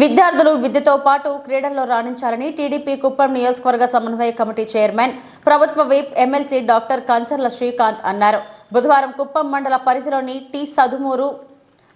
విద్యార్థులు విద్యతో పాటు క్రీడల్లో రాణించాలని టీడీపీ కుప్పం నియోజకవర్గ సమన్వయ కమిటీ చైర్మన్ ప్రభుత్వ whip MLC doctor Kancharla Srikanth అన్నారు. బుధవారం కుప్పం మండల పరిధిలోని టి సదుమూరు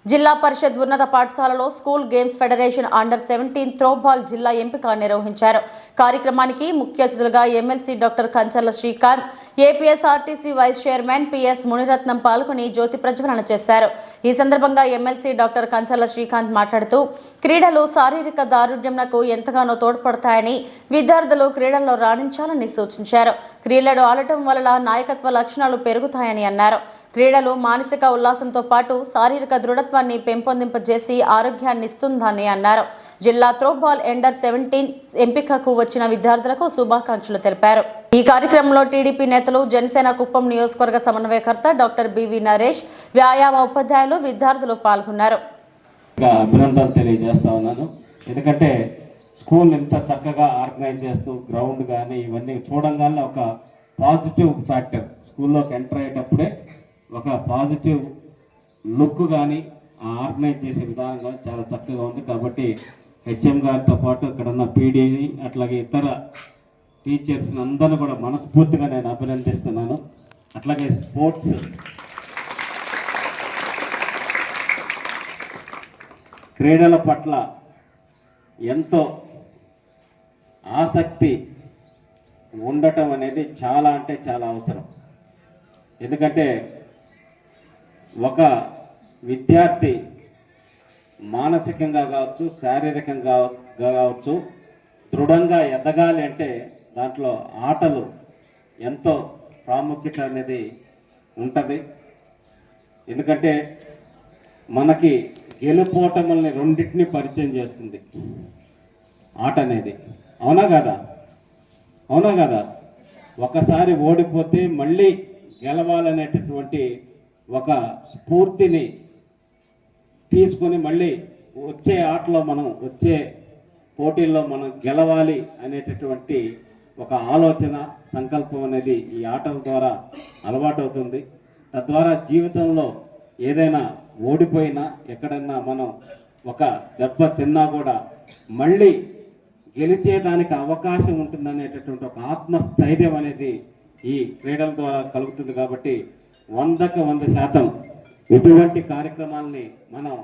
జిల్లా పరిషత్ ఉన్నత పాఠశాలలో school games federation under seventeen throwball జిల్లా ఎంపిక నిర్వహించారు. కార్యక్రమానికి ముఖ్య అతిథులుగా MLC doctor Kancharla Srikanth APSRTC vice chairman PS Munirathnam పాల్గొని జ్యోతి ప్రజ్వలన చేశారు. ఈ సందర్భంగా ఎమ్మెల్సీ డాక్టర్ కంచర్ల శ్రీకాంత్ మాట్లాడుతూ క్రీడలు శారీరక దారుఢ్యంకు ఎంతగానో తోడ్పడతాయని విద్యార్థులు క్రీడల్లో రాణించాలని సూచించారు. క్రీడలు ఆడటం వల్ల నాయకత్వ లక్షణాలు పెరుగుతాయని అన్నారు. క్రీడలు మానసిక ఉల్లాసంతో పాటు శారీరక దృఢత్వాన్ని పెంపొందింపజేసి ఆరోగ్యాన్ని ఇస్తుందని అన్నారు. జిల్లా త్రోబాల్ ఎండర్ సెవెంటీన్ ఎంపికకు వచ్చిన విద్యార్థులకు శుభాకాంక్షలు తెలిపారు. ఈ కార్యక్రమంలో టీడీపీ నేతలు జనసేన కుప్పం నియోజకవర్గ సమన్వయకర్త డాక్టర్ బివి నరేష్ వ్యాయామ ఉపాధ్యాయులు విద్యార్థులు పాల్గొన్నారు. అభినందనలు తెలియజేస్తా ఉన్నాను. ఎందుకంటే స్కూల్ ఎంత చక్కగా ఆర్గనైజ్ చేస్తూ గ్రౌండ్ కానీ ఇవన్నీ చూడంగానే ఒక పాజిటివ్ ఫ్యాక్టర్. స్కూల్లోకి ఎంటర్ అయ్యేటప్పుడే ఒక పాజిటివ్ లుక్ కానీ ఆ ఆర్గనైజ్ చేసే విధానం కానీ చాలా చక్కగా ఉంది. కాబట్టి హెచ్ఎం గారితో పాటు ఇక్కడ ఉన్న పీడీని అట్లాగే ఇతర టీచర్స్ని అందరూ కూడా మనస్ఫూర్తిగా నేను అభినందిస్తున్నాను. అట్లాగే స్పోర్ట్స్ క్రీడల పట్ల ఎంతో ఆసక్తి ఉండటం అనేది చాలా అంటే చాలా అవసరం. ఎందుకంటే ఒక విద్యార్థి మానసికంగా కావచ్చు శారీరకంగా కావచ్చు దృఢంగా ఎదగాలి అంటే దాంట్లో ఆటలు ఎంతో ప్రాముఖ్యత అనేది ఉంటుంది. ఎందుకంటే మనకి గెలుపోటముల్ని రెండింటిని పరిచయం చేస్తుంది ఆట అనేది. అవునా కదా? అవునా కదా? ఒకసారి ఓడిపోతే మళ్ళీ గెలవాలనేటటువంటి ఒక స్ఫూర్తిని తీసుకొని మళ్ళీ వచ్చే ఆటలో మనం వచ్చే పోటీల్లో మనం గెలవాలి అనేటటువంటి ఒక ఆలోచన సంకల్పం అనేది ఈ ఆటల ద్వారా అలవాటవుతుంది. తద్వారా జీవితంలో ఏదైనా ఓడిపోయినా ఎక్కడన్నా మనం ఒక దెబ్బ తిన్నా కూడా మళ్ళీ గెలిచేదానికి అవకాశం ఉంటుందనేటటువంటి ఒక ఆత్మస్థైర్యం అనేది ఈ క్రీడల ద్వారా కలుగుతుంది కాబట్టి వందకు వంద శాతం ఇటువంటి కార్యక్రమాలని మనం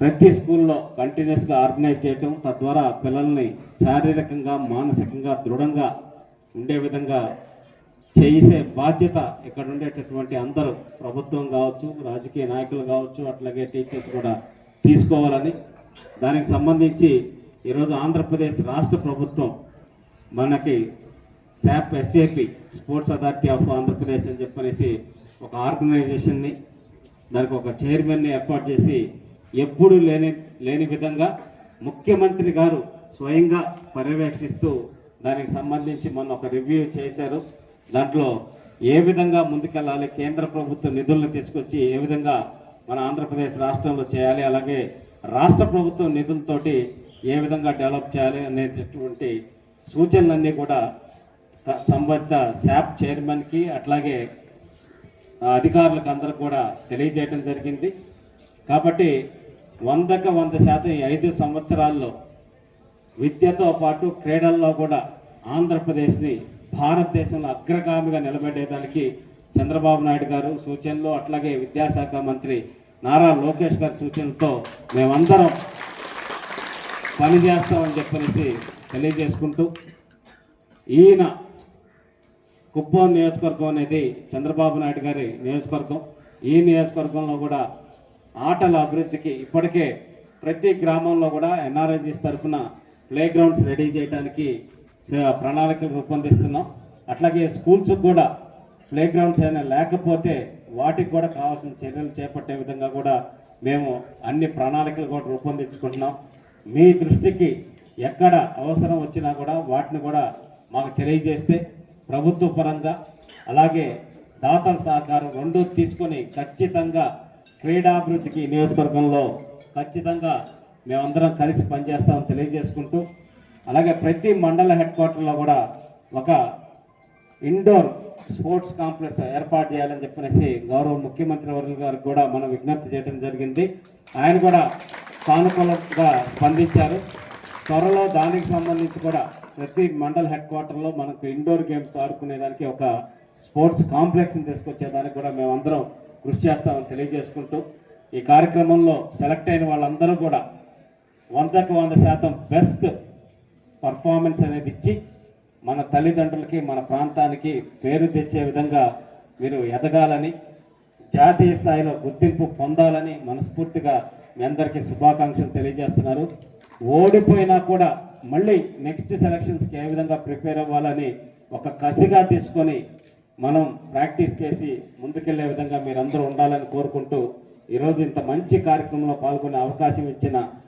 ప్రతి స్కూల్లో కంటిన్యూస్గా ఆర్గనైజ్ చేయటం తద్వారా పిల్లల్ని శారీరకంగా మానసికంగా దృఢంగా ఉండే విధంగా చేసే బాధ్యత ఇక్కడ ఉండేటటువంటి అందరూ ప్రభుత్వం కావచ్చు రాజకీయ నాయకులు కావచ్చు అట్లాగే టీచర్స్ కూడా తీసుకోవాలని. దానికి సంబంధించి ఈరోజు ఆంధ్రప్రదేశ్ రాష్ట్ర ప్రభుత్వం మనకి SAAP SAP sports authority of Andhra Pradesh అని చెప్పనేసి ఒక ఆర్గనైజేషన్ని దానికి ఒక చైర్మన్ని ఏర్పాటు చేసి ఎప్పుడు లేని లేని విధంగా ముఖ్యమంత్రి గారు స్వయంగా పర్యవేక్షిస్తూ దానికి సంబంధించి మొన్న ఒక రివ్యూ చేశారు. దాంట్లో ఏ విధంగా ముందుకెళ్ళాలి కేంద్ర ప్రభుత్వ నిధులను తీసుకొచ్చి ఏ విధంగా మన ఆంధ్రప్రదేశ్ రాష్ట్రంలో చేయాలి అలాగే రాష్ట్ర ప్రభుత్వం నిధులతోటి ఏ విధంగా డెవలప్ చేయాలి అనేటటువంటి సూచనలన్నీ కూడా సంబంధిత శాప్ చైర్మన్కి అట్లాగే అధికారులకు అందరూ కూడా తెలియజేయడం జరిగింది. కాబట్టి వందకు వంద శాతం ఈ ఐదు సంవత్సరాల్లో విద్యతో పాటు క్రీడల్లో కూడా ఆంధ్రప్రదేశ్ని భారతదేశంలో అగ్రగామిగా నిలబెట్టేదానికి చంద్రబాబు నాయుడు గారు సూచనలు అట్లాగే విద్యాశాఖ మంత్రి నారా లోకేష్ గారి సూచనలతో మేమందరం పనిచేస్తామని చెప్పనేసి తెలియజేసుకుంటూ ఈయన కుప్పం నియోజకవర్గం అనేది చంద్రబాబు నాయుడు గారి నియోజకవర్గం. ఈ నియోజకవర్గంలో కూడా ఆటల అభివృద్ధికి ఇప్పటికే ప్రతి గ్రామంలో కూడా ఎన్ఆర్ఐజీస్ తరఫున ప్లే గ్రౌండ్స్ రెడీ చేయడానికి ప్రణాళికలు రూపొందిస్తున్నాం. అట్లాగే స్కూల్స్ కూడా ప్లే గ్రౌండ్స్ అయినా లేకపోతే వాటికి కూడా కావాల్సిన చర్యలు చేపట్టే విధంగా కూడా మేము అన్ని ప్రణాళికలు కూడా రూపొందించుకుంటున్నాం. మీ దృష్టికి ఎక్కడ అవసరం వచ్చినా కూడా వాటిని కూడా మాకు తెలియజేస్తే ప్రభుత్వ పరంగా అలాగే దాతల సహకారం రెండు తీసుకొని ఖచ్చితంగా క్రీడాభివృద్ధికి నియోజకవర్గంలో ఖచ్చితంగా మేమందరం కలిసి పనిచేస్తామని తెలియజేసుకుంటూ అలాగే ప్రతి మండల హెడ్ క్వార్టర్లో కూడా ఒక ఇండోర్ స్పోర్ట్స్ కాంప్లెక్స్ ఏర్పాటు చేయాలని చెప్పనేసి గౌరవ ముఖ్యమంత్రి వర్గం గారికి కూడా మనం విజ్ఞప్తి చేయడం జరిగింది. ఆయన కూడా సానుకూలంగా స్పందించారు. త్వరలో దానికి సంబంధించి కూడా ప్రతి మండల్ హెడ్ క్వార్టర్లో మనకు ఇండోర్ గేమ్స్ ఆడుకునేదానికి ఒక స్పోర్ట్స్ కాంప్లెక్స్ని తీసుకొచ్చేదానికి కూడా మేమందరం కృషి చేస్తామని తెలియజేసుకుంటూ ఈ కార్యక్రమంలో సెలెక్ట్ అయిన వాళ్ళందరూ కూడా వందకు వంద శాతం బెస్ట్ పర్ఫార్మెన్స్ అనేది ఇచ్చి మన తల్లిదండ్రులకి మన ప్రాంతానికి పేరు తెచ్చే విధంగా మీరు ఎదగాలని జాతీయ స్థాయిలో గుర్తింపు పొందాలని మనస్ఫూర్తిగా మీ అందరికీ శుభాకాంక్షలు తెలియజేస్తున్నారు. ఓడిపోయినా కూడా మళ్ళీ నెక్స్ట్ సెలక్షన్స్కి ఏ విధంగా ప్రిపేర్ అవ్వాలని ఒక కసిగా తీసుకొని మనం ప్రాక్టీస్ చేసి ముందుకెళ్ళే విధంగా మీరందరూ ఉండాలని కోరుకుంటూ ఈరోజు ఇంత మంచి కార్యక్రమంలో పాల్గొనే అవకాశం ఇచ్చిన